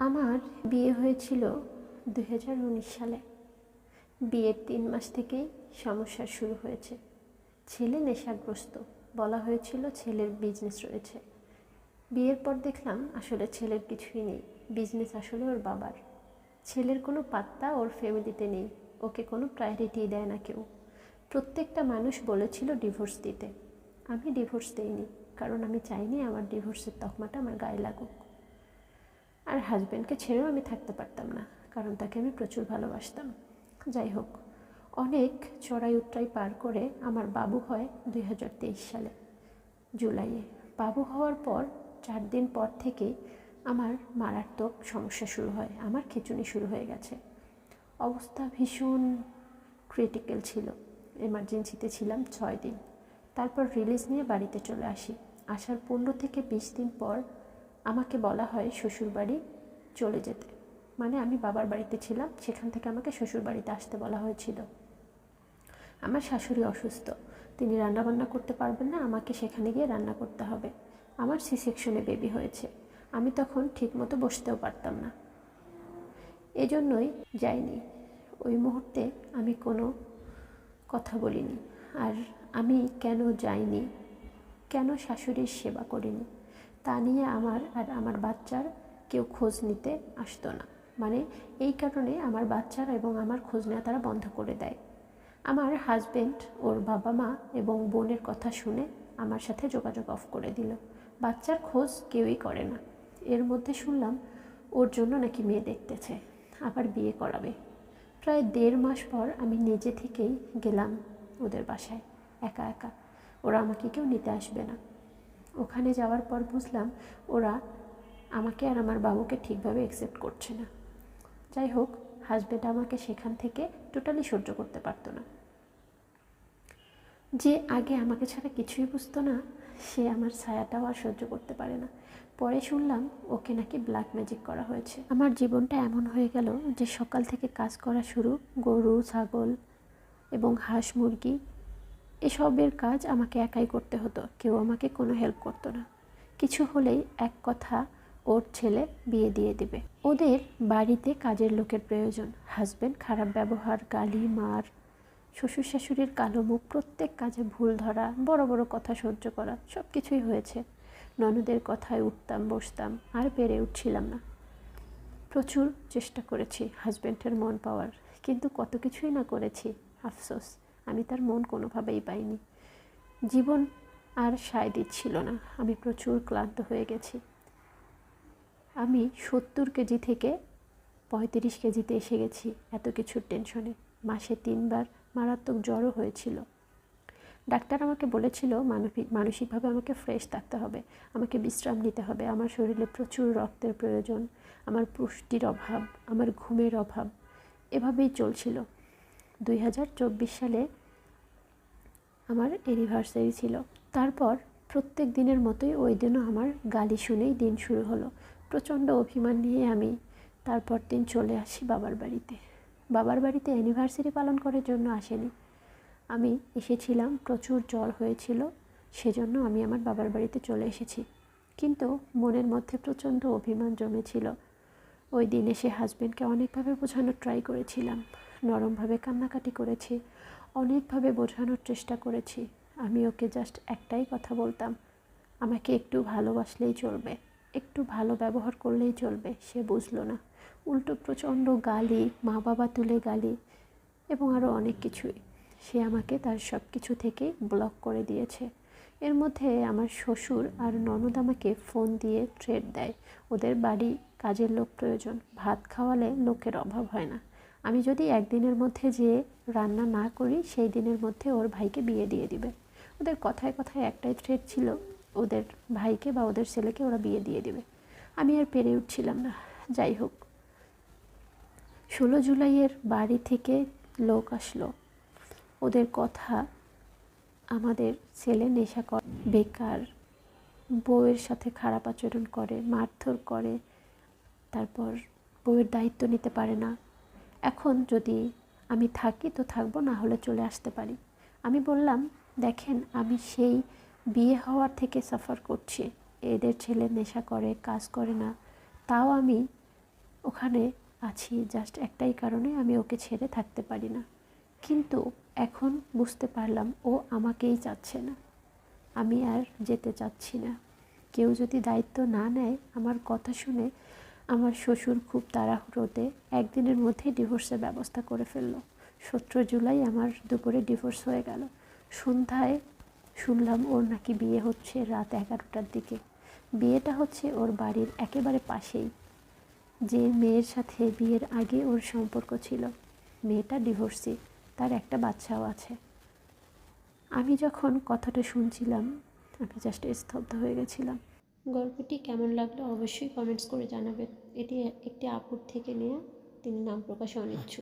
আমার বিয়ে হয়েছিল দু হাজার উনিশ সালে। বিয়ের তিন মাস থেকেই সমস্যা শুরু হয়েছে। ছেলে নেশাগ্রস্ত, বলা হয়েছিল ছেলের বিজনেস রয়েছে। বিয়ের পর দেখলাম আসলে ছেলের কিছুই নেই বিজনেস আসলে ওর বাবার। ছেলের কোনো পাত্তা ওর ফ্যামিলিতে নেই, ওকে কোনো প্রায়োরিটি দেয় না কেউ। প্রত্যেকটা মানুষ বলেছিল ডিভোর্স দিতে। আমি ডিভোর্স দিইনি, কারণ আমি চাইনি আমার ডিভোর্সের তকমাটা আমার গায়ে লাগুক। আর হাজব্যান্ডকে ছেড়েও আমি থাকতে পারতাম না, কারণ তাকে আমি প্রচুর ভালোবাসতাম। যাই হোক, অনেক চড়াই উট্টাই পার করে আমার বাবু হয় দুই হাজার তেইশ সালে। জুলাইয়ে বাবু হওয়ার পর চার দিন পর থেকেই আমার মারাত্মক সমস্যা শুরু হয়, আমার খিচুনি শুরু হয়ে গেছে। অবস্থা ভীষণ ক্রিটিক্যাল ছিল। এমার্জেন্সিতে ছিলাম ছয় দিন। তারপর রিলিজ নিয়ে বাড়িতে চলে আসি। আসার পনেরো থেকে বিশ দিন পর আমাকে বলা হয় শ্বশুরবাড়ি চলে যেতে। মানে আমি বাবার বাড়িতে ছিলাম, সেখান থেকে আমাকে শ্বশুর বাড়িতে আসতে বলা হয়েছিল। আমার শাশুড়ি অসুস্থ, তিনি রান্নাবান্না করতে পারবেন না, আমাকে সেখানে গিয়ে রান্না করতে হবে। আমার সি সেকশনে বেবি হয়েছে, আমি তখন ঠিকমতো বসতেও পারতাম না। এজন্যই যাইনি। ওই মুহূর্তে আমি কোনো কথা বলিনি, আর আমি কেন যাইনি? কেন শাশুড়ির সেবা করিনি? তা নিয়ে আমার আর আমার বাচ্চার কেউ খোঁজ নিতে আসতো না। মানে এই কারণে আমার বাচ্চার এবং আমার খোঁজ নেওয়া তারা বন্ধ করে দেয়। আমার হাজবেন্ড ওর বাবা মা এবং বোনের কথা শুনে আমার সাথে যোগাযোগ অফ করে দিল। বাচ্চার খোঁজ কেউই করে না। এর মধ্যে শুনলাম ওর জন্য নাকি মেয়ে দেখতেছে, আবার বিয়ে করাবে। প্রায় দেড় মাস পর আমি নিজে থেকেই গেলাম ওদের বাসায়, একা একা। ওরা আমাকে কেউ নিতে আসবে না। ওখানে যাওয়ার পর বুঝলাম ওরা আমাকে আর আমার বাবুকে ঠিকভাবে অ্যাকসেপ্ট করছে না। যাই হোক হাজব্যান্ড আমাকে সেখান থেকে টোটালি সহ্য করতে পারতো না। যে আগে আমাকে ছাড়া কিছুই বুঝতো না, সে আমার ছায়াটাও আর সহ্য করতে পারে না। পরে শুনলাম ওকে নাকি ব্ল্যাক ম্যাজিক করা হয়েছে। আমার জীবনটা এমন হয়ে গেল যে সকাল থেকে কাজ করা শুরু গরু, ছাগল এবং হাঁস, মুরগি এসবের কাজ আমাকে একাই করতে হতো, কেউ আমাকে কোনো হেল্প করতো না। কিছু হলেই এক কথা ওর ছেলে বিয়ে দিয়ে দেবে। ওদের বাড়িতে কাজের লোকের প্রয়োজন। হাজব্যান্ড খারাপ ব্যবহার, গালি, মার শ্বশুর শাশুড়ির কালো মুখ, প্রত্যেক কাজে ভুল ধরা, বড় বড় কথা সহ্য করা সব কিছুই হয়েছে। ননদের কথায় উঠতাম, বসতাম, আর পেরে উঠছিলাম না। প্রচুর চেষ্টা করেছি হাজব্যান্ডের মন পাওয়ার, কিন্তু কত কিছুই না করেছি, আফসোস। আমি তার মন কোনোভাবেই পাইনি। জীবন আর সায় দিচ্ছিল না। আমি প্রচুর ক্লান্ত হয়ে গেছি। আমি সত্তর কেজি থেকে পঁয়ত্রিশ কেজিতে এসে গেছি এত কিছুর টেনশনে মাসে তিনবার মারাত্মক জ্বরও হয়েছিল। ডাক্তার আমাকে বলেছিল মানসিক মানসিকভাবে আমাকে ফ্রেশ থাকতে হবে। আমাকে বিশ্রাম নিতে হবে। আমার শরীরে প্রচুর রক্তের প্রয়োজন। আমার পুষ্টির অভাব, আমার ঘুমের অভাব। এভাবেই চলছিল। দুই হাজার চব্বিশ সালে আমার অ্যানিভার্সারি ছিল। তারপর প্রত্যেক দিনের মতোই ওই দিনও আমার গালি শুনেই দিন শুরু হলো। প্রচণ্ড অভিমান নিয়ে আমি তারপর দিন চলে আসি বাবার বাড়িতে। বাবার বাড়িতে অ্যানিভার্সারি পালন করার জন্য আসেনি। আমি এসেছিলাম, প্রচুর জ্বর হয়েছিল, সেজন্য আমি আমার বাবার বাড়িতে চলে এসেছি। কিন্তু মনের মধ্যে প্রচণ্ড অভিমান জমেছিল। ওই দিন এসে হাজব্যান্ডকে অনেকভাবে বোঝানোর ট্রাই করেছিলাম। নরমভাবে কান্নাকাটি করেছি, অনেকভাবে বোঝানোর চেষ্টা করেছি। আমি ওকে জাস্ট একটাই কথা বলতাম, আমাকে একটু ভালোবাসলেই চলবে, একটু ভালো ব্যবহার করলেই চলবে। সে বুঝলো না। উল্টো প্রচণ্ড গালি মা বাবা তুলে গালি এবং আরও অনেক কিছুই। সে আমাকে তার সব কিছু থেকেই ব্লক করে দিয়েছে। এর মধ্যে আমার শ্বশুর আর ননদ আমাকে ফোন দিয়ে থ্রেড দেয়। ওদের বাড়ি কাজের লোক প্রয়োজন, ভাত খাওয়ালে লোকের অভাব হয় না। আমি যদি একদিনের মধ্যে যে রান্না না করি, সেই দিনের মধ্যে ওর ভাইকে বিয়ে দিয়ে দিবে। ওদের কথায় কথায় একটাই থ্রেড ছিল, ওদের ভাইকে বা ওদের ছেলেকে ওরা বিয়ে দিয়ে দিবে। আমি আর পেরে উঠছিলাম না। যাই হোক, ষোলো জুলাইয়ের বাড়ি থেকে লোক আসলো। ওদের কথা আমাদের ছেলে নেশা করে, বেকার, বউয়ের সাথে খারাপ আচরণ করে, মারধর করে, তারপর বউয়ের দায়িত্ব নিতে পারে না। এখন যদি আমি থাকি তো থাকব, না হলে চলে আসতে পারি। আমি বললাম, দেখেন, আমি সেই বিয়ে হওয়ার থেকে সাফার করছি। এদের ছেলে নেশা করে, কাজ করে না। তাও আমি ওখানে আছি জাস্ট একটাই কারণে আমি ওকে ছেড়ে থাকতে পারি না। কিন্তু এখন বুঝতে পারলাম ও আমাকেই চাচ্ছে না। আমি আর যেতে চাচ্ছি না। কেউ যদি দায়িত্ব না নেয় আমার কথা শুনে আমার শ্বশুর খুব তাড়াহুড়োতে একদিনের মধ্যেই ডিভোর্সের ব্যবস্থা করে ফেলল। সতেরো জুলাই আমার দুপুরে ডিভোর্স হয়ে গেল। সন্ধ্যায় শুনলাম ওর নাকি বিয়ে হচ্ছে রাত এগারোটার দিকে। বিয়েটা হচ্ছে ওর বাড়ির একেবারে পাশেই। যে মেয়ের সাথে বিয়ের আগে ওর সম্পর্ক ছিল। মেয়েটা ডিভোর্সি। তার একটা বাচ্চাও আছে। আমি যখন কথাটা শুনছিলাম, আমি জাস্ট স্তব্ধ হয়ে গেছিলাম। গল্পটি কেমন লাগল অবশ্যই কমেন্টস করে জানাবেন। এটি একটি আপুর থেকে নেওয়া তিনি নাম প্রকাশে অনিচ্ছুক।